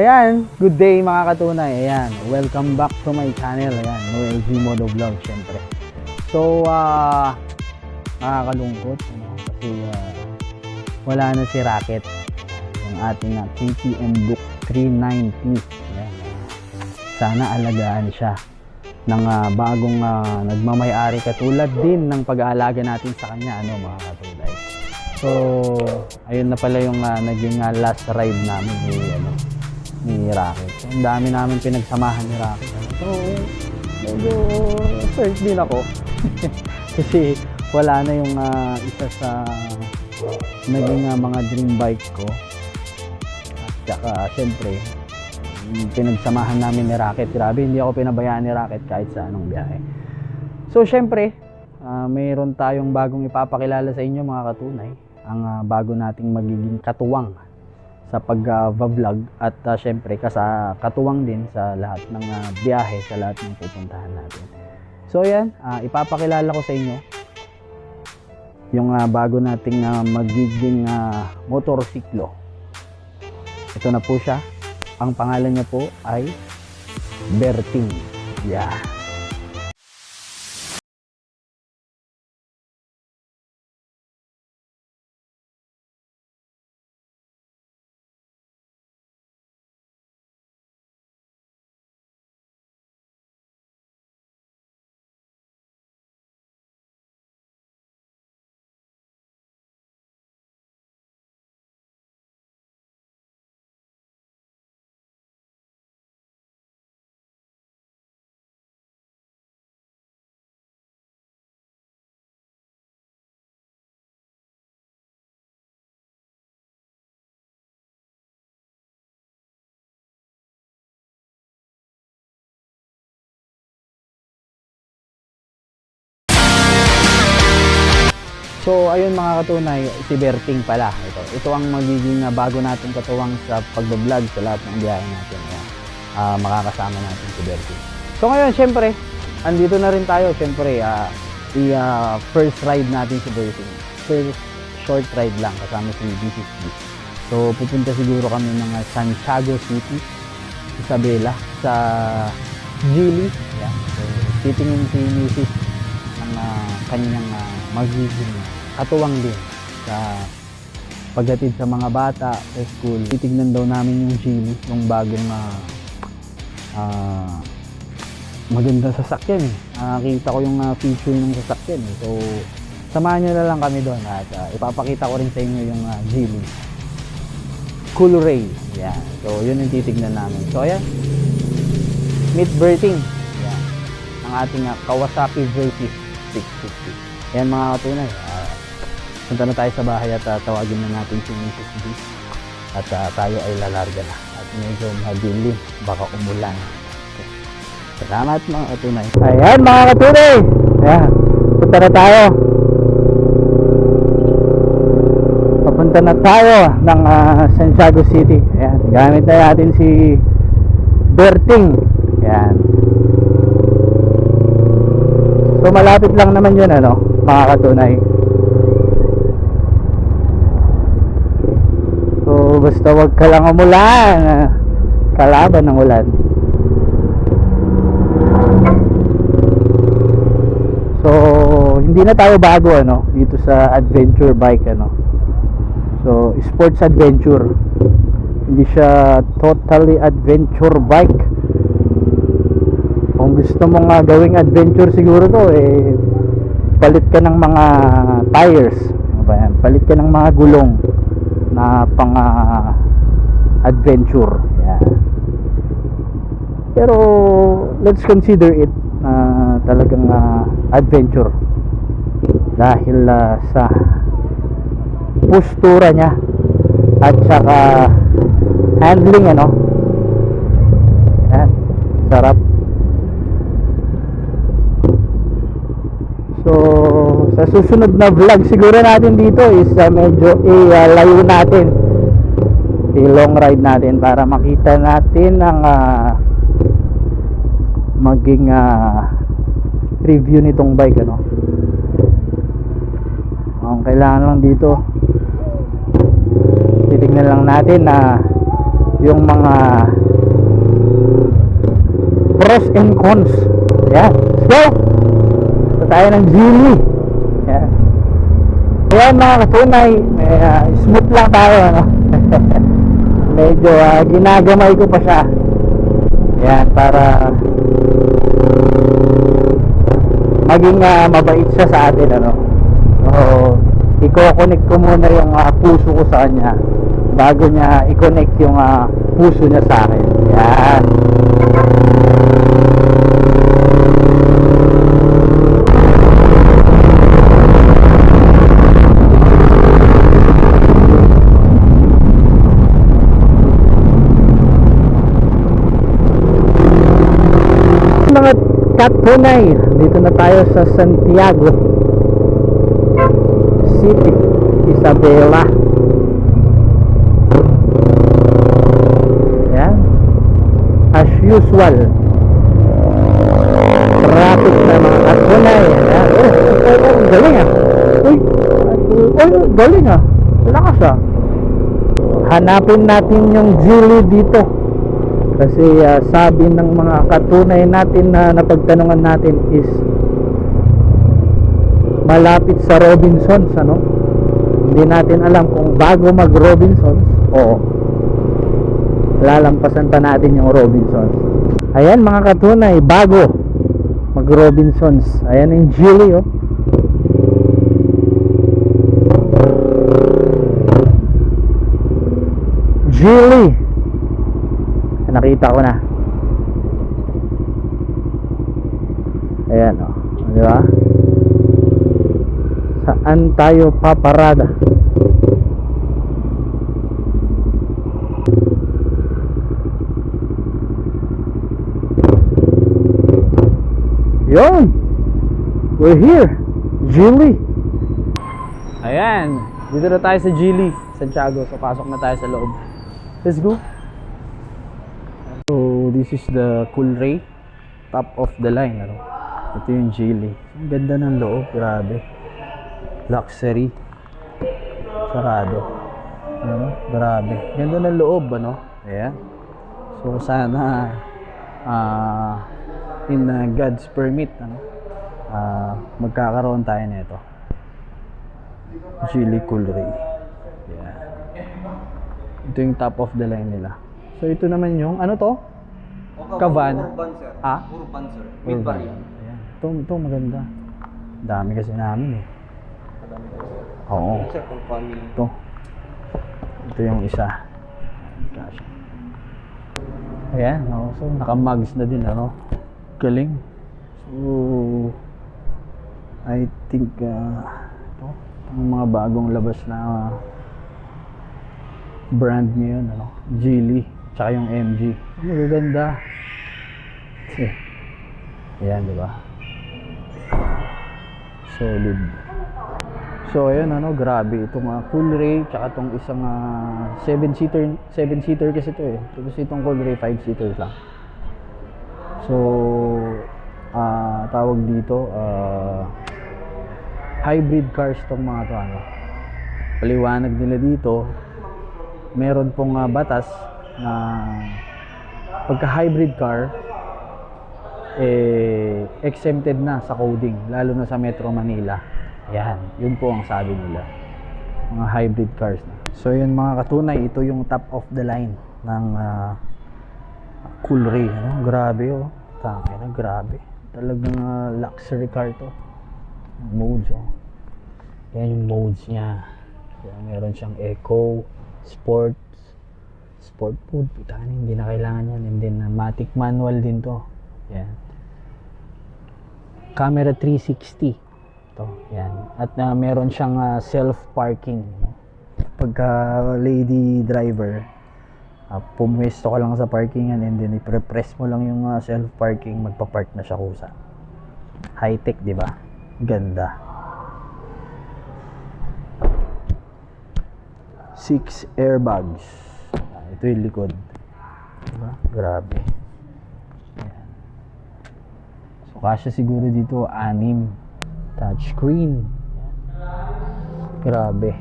Ayan, good day mga katunay. Ayan, welcome back to my channel. Ayan, Noel G Modo Vlog, syempre. So, ah, nakakalungkot. Ano, kasi ah, wala na si Rocket. Yung ating uh, KTM Duke 390. Ayan. Sana alagaan siya ng ah, bagong ah, nagmamayari katulad din ng pag-aalaga natin sa kanya, ano mga katunay. So, ayun na pala yung ah, naging ah, last ride namin ni, ano, ni Rocket. So, ang dami namin pinagsamahan ni. Ano. So, medyo hurt din ako. Kasi wala na yung ah, isa sa naging ah, mga dream bike ko. At saka, syempre, pinagsamahan namin ni Rocket. Grabe, hindi ako pinabayaan ni Rocket kahit sa anong biyahe. So, syempre, ah, mayroon tayong bagong ipapakilala sa inyo mga katunay. Ang ah, bago nating magiging katuwang sa pag-vlog at ah, syempre kasa katuwang din sa lahat ng ah, biyahe, sa lahat ng pupuntahan natin. So, yan, ah, ipapakilala ko sa inyo yung ah, bago nating ah, magiging ah, motorsiklo. Ito na po siya. Ang pangalan niya po ay Berting. Yeah. So, ayun mga katunay, si Berting pala. Ito, ito ang magiging uh, bago natin katuwang sa pagbablog sa lahat ng biyahe natin. Ayan. Ah, makakasama natin si Berting. So ngayon, syempre, andito na rin tayo. Syempre, ah, i ah, first ride natin si Berting. First short ride lang kasama si BCC. So, pupunta siguro kami ng ah, Santiago City, Isabela, sa Gili. Ayan. So, titingin si Mrs. ng ah, kanyang ah, magiging katuwang din sa paghatid sa mga bata sa school. Titignan daw namin yung Geely, yung bagong ah, ah, magandang sasakyan. Nakakita ko yung ah, feature ng sasakyan. So, samahan nyo na lang kami doon at ah, ipapakita ko rin sa inyo yung uh, Geely. Cool Ray. Yan. So, yun yung titignan namin. So, ayan. Meet Berting. Yan. Ang ating ah, Kawasaki Versys 650. Yan mga katunay. Punta na tayo sa bahay at ah, tawagin na natin si Mrs. B. At ah, tayo ay lalarga na. At medyo madilim. Baka umulan. Salamat mga katunay. Ayan mga katunay. Ayan. Punta na tayo. Papunta na tayo ng ah, Santiago City. Ayan. Gamit na natin si Berting. Ayan. So malapit lang naman yun ano, mga katunay. So basta wag ka lang umulan. Kalaban ng ulan. So hindi na tayo bago ano dito sa adventure bike ano. So sports adventure. Hindi siya totally adventure bike kung gusto mo nga gawing adventure siguro to eh palit ka ng mga tires ano palit ka ng mga gulong na pang ah, adventure. Yan. pero let's consider it na talagang ah, adventure. Dahil ah, sa postura niya at saka handling ano? Yan sarap So, sa susunod na vlog siguro natin dito is uh, medyo i-layo natin. I-long ride natin para makita natin ang ah, maging ah, review nitong bike ano. Ang kailangan lang dito titignan lang natin na yung mga pros and cons. Let's go! Ito tayo ng Geely. Ayan. Mga katunay, may, ah, smooth lang tayo. Ano? Medyo ah, ginagamay ko pa siya. Ayan, para maging ah, mabait siya sa atin. Ano? So, i-connect ko muna yung ah, puso ko sa kanya bago niya i-connect yung ah, puso niya sa akin. Ayan. Mga katunay dito na tayo sa Santiago City Isabela. Yan. As usual. Traffic na mga katunay yan. Oh, galing ah. Uy, uy, galing ah. Lakas ah. Hanapin natin yung Julie dito kasi ah, sabi ng mga katunay natin na napagtanungan natin is malapit sa Robinsons ano? Hindi natin alam kung bago mag Robinsons o lalampasan pa natin yung Robinsons. Ayan mga katunay bago mag Robinsons. Ayan yung Julie oh. Julie nakita ko na. Ayan o oh. di ba? Saan tayo paparada? Yun! We're here! Gili ayan. Dito na tayo sa Gili Santiago. So pasok na tayo sa loob. Let's go This is the Coolray top of the line. Ano? Ito yung Geely. Ang ganda ng loob, grabe. Luxury. Sarado. Ano? Grabe. Ganda ng loob, ano? Ayan. So, sana ah in uh, God's permit, ano? ah magkakaroon tayo nito. Geely Coolray. Ayan. Ito yung top of the line nila. So ito naman yung, ano to? Kavan. Urban, sir. Ah? Urban, sir. With Urban. variant. Ayan. Ito, ito maganda. Dami kasi namin eh. Madami tayo, sir. Oo. Sir, kung family. Ito. Ito yung isa. Gosh. Ayan. Oh, so naka-mugs na din ano. Galing. So I think uh, ito, ang mga bagong labas na brand ngayon ano. Geely. Tsaka yung MG. Magaganda. Eh. Ayan, di ba? Solid. So ayan ano, grabe itong uh, Coolray tsaka itong isang 7 seater, 7 seater kasi ito eh. Tapos itong Coolray 5 seater lang. So ah tawag dito ah, hybrid cars tong mga to ano. Paliwanag nila dito, meron pong ah, batas na pagka hybrid car eh exempted na sa coding lalo na sa Metro Manila. Yan, yun po ang sabi nila. Mga hybrid cars na. So yun mga katunay, ito yung top of the line ng uh, Coolray. Ano? Grabe oh. Tangin na, grabe. Talagang ah, luxury car to. Modes oh. Yan yung modes niya. Yan, meron siyang eco, sports, sport mode. Putain, hindi na kailangan yan. And then uh, matic manual din to. Yan. Camera 360 to yan at uh, meron siyang uh, self parking no? pagka lady driver uh, pumwesto ka lang sa parkingan and then i-press mo lang yung uh, self parking magpa-park na siya kusa high tech di ba ganda six airbags Ah, ito yung likod diba? grabe Ayan. so kasya siguro dito anim touchscreen. Grabe.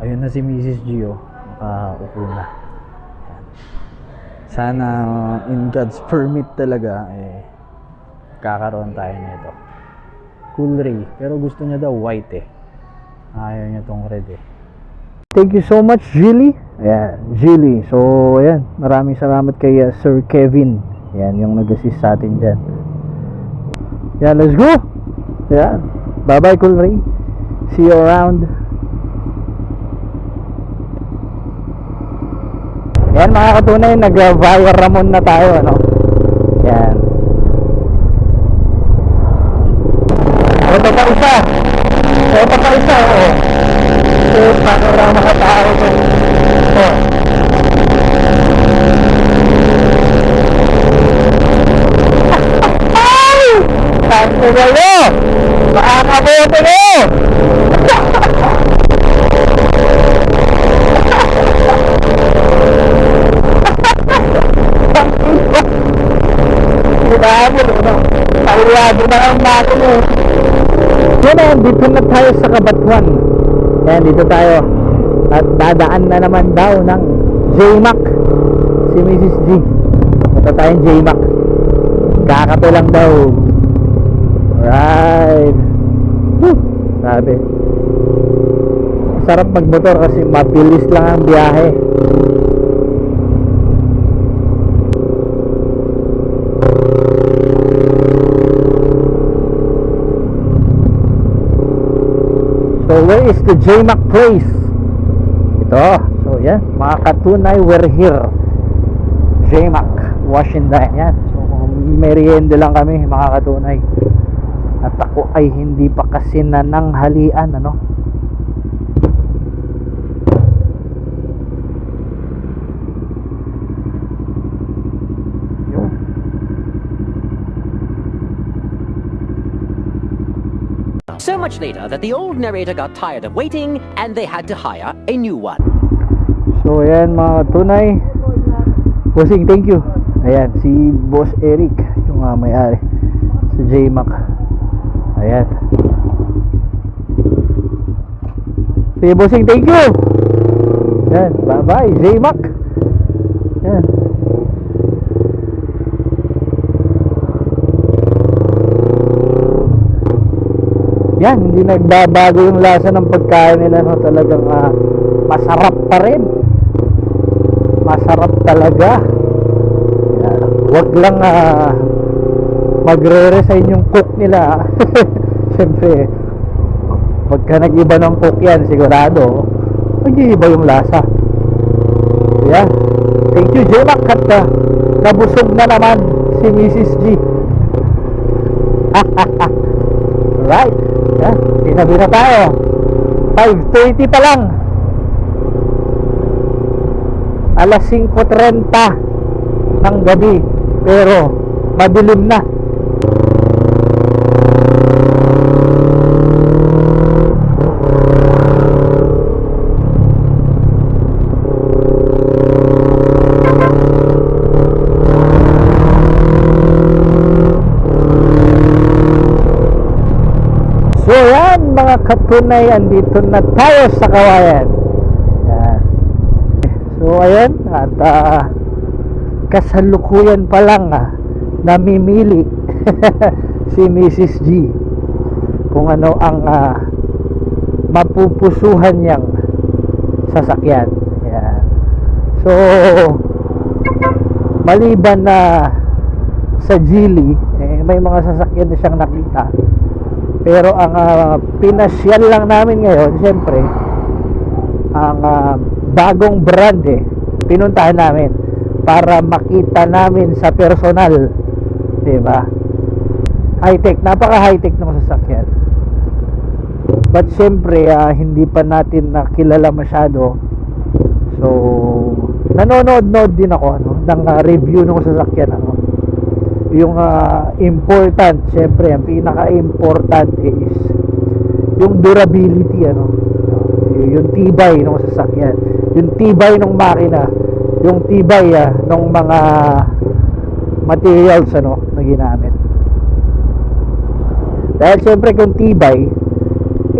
Ayun na si Mrs. Gio. Nakaupo na. Sana uh, in God's permit talaga, eh, kakaroon tayo nito. Cool Ray. Pero gusto niya daw white eh. Ayaw niya tong red eh. Thank you so much, Jilly. Ayan, Jilly. So, ayan. Maraming salamat kay uh, Sir Kevin. Ayan, yung nag-assist sa atin dyan. Ayan, let's go! Ayan. Bye-bye, Cool Ray. See you around. Ayan, mga katunay, nag-via Ramon na tayo, ano? Ayan. Ito pa isa. Ito pa isa, oo. So, panorama ka tao ko. Oh. Ay! Tanto kayo! Makakaboto nyo! Grabe, no? Tawado na ang mako mo. Na, dito na tayo sa Kabatuan. Yan, dito tayo. At dadaan na naman daw ng J-Mac. Si Mrs. G. Punta tayong J-Mac. Kakape lang daw. Alright. Woo! Grabe. Sarap magmotor kasi mabilis lang ang biyahe. So where is the JMAC place? Ito. So yan, mga katunay, we're here. JMAC, Washington. Yan. So merienda lang kami, mga katunay. At ako ay hindi pa kasi nananghalian, ano? Yun. So much later that the old narrator got tired of waiting and they had to hire a new one. So ayan mga tunay. Bossing thank you. Ayan si Boss Eric Yung uh, may-ari. Sa JMAC Ayan. Sige Bossing thank you. Ayan bye bye JMAC Ayan Yan, hindi nagbabago yung lasa ng pagkain nila no, talagang ah, masarap pa rin. Masarap talaga. Yan. Wag lang ah, magre-resign yung cook nila. Siyempre, pagka nag-iba ng cook yan, sigurado, mag-iiba yung lasa. Yan. Thank you, J-Mac. At ah, nabusog na naman si Mrs. G. right. Yan. Tinabi na tayo. 5.30 pa lang. Alas 5.30 ng gabi. Pero, madilim na. Mga katunay, andito na tayo sa kawayan. Yan. So ayan, at ah, kasalukuyan pa lang ah, namimili si Mrs. G kung ano ang ah, mapupusuhan niyang sasakyan. Yan. So, maliban na sa Geely, eh, may mga sasakyan na siyang nakita. Pero ang ah, pinasyal lang namin ngayon, siyempre, ang ah, bagong brand eh, pinuntahan namin para makita namin sa personal. 'Di ba? High-tech, napaka high-tech ng sasakyan. But siyempre, ah, hindi pa natin nakilala masyado. So, nanonood-nood din ako ano, ng ah, review ng sasakyan ano yung ah, important syempre ang pinaka-important is yung durability ano yung tibay ng sasakyan yung tibay ng makina yung tibay ah, ng mga materials ano na ginamit dahil syempre kung tibay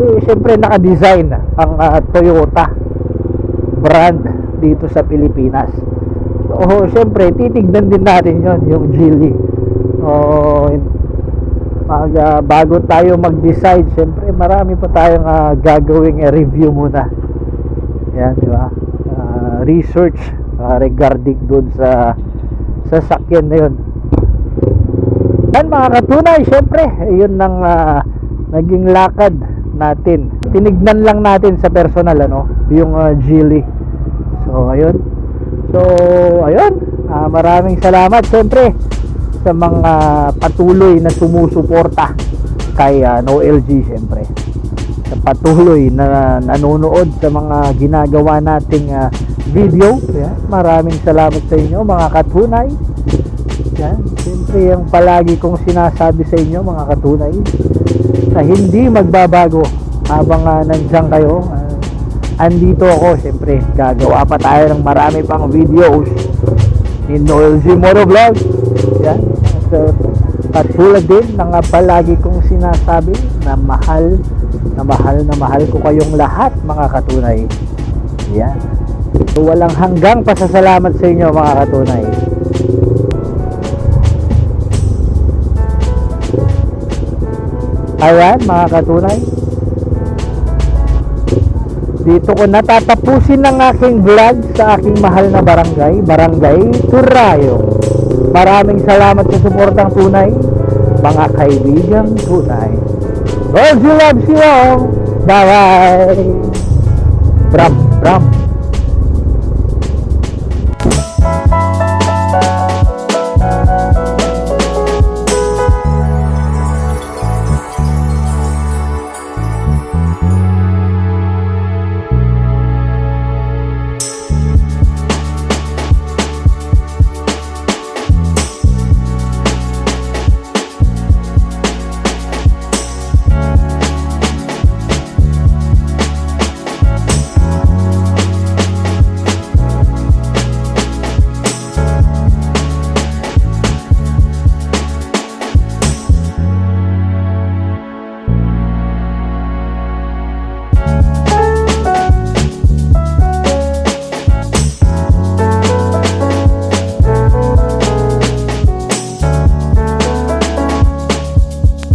eh syempre naka-design ang ah, Toyota brand dito sa Pilipinas. So, syempre, titignan din natin yon yung Geely. O, mag, ah, bago tayo mag-decide, syempre, marami pa tayong ah, gagawing eh, review muna. Yan, di ba? Ah, research ah, regarding dun sa sasakyan na yun. Yan mga katunay, syempre, yun nang ah, naging lakad natin. Tinignan lang natin sa personal, ano, yung uh, Geely. So, ayun. So, ayun. Ah, maraming salamat, syempre, sa mga patuloy na sumusuporta kay ah, No LG, syempre. Sa patuloy na nanonood sa mga ginagawa nating ah, video. Yan. Maraming salamat sa inyo, mga katunay. Yan. Siyempre, yung palagi kong sinasabi sa inyo, mga katunay, na hindi magbabago habang uh, nandiyan kayo. Ah, andito ako, siyempre, gagawa pa tayo ng marami pang videos ni Noel G. Motovlog. Uh, katulad din ng palagi kong sinasabi na mahal, na mahal na mahal ko kayong lahat, mga katunay. Yan. So, walang hanggang pasasalamat sa inyo, mga katunay. Ayan mga katunay Dito ko natatapusin ang aking vlog sa aking mahal na barangay Barangay Turayo Maraming salamat sa suportang tunay. Mga kaibigang tunay. God loves you all Bye bye Bram, Bram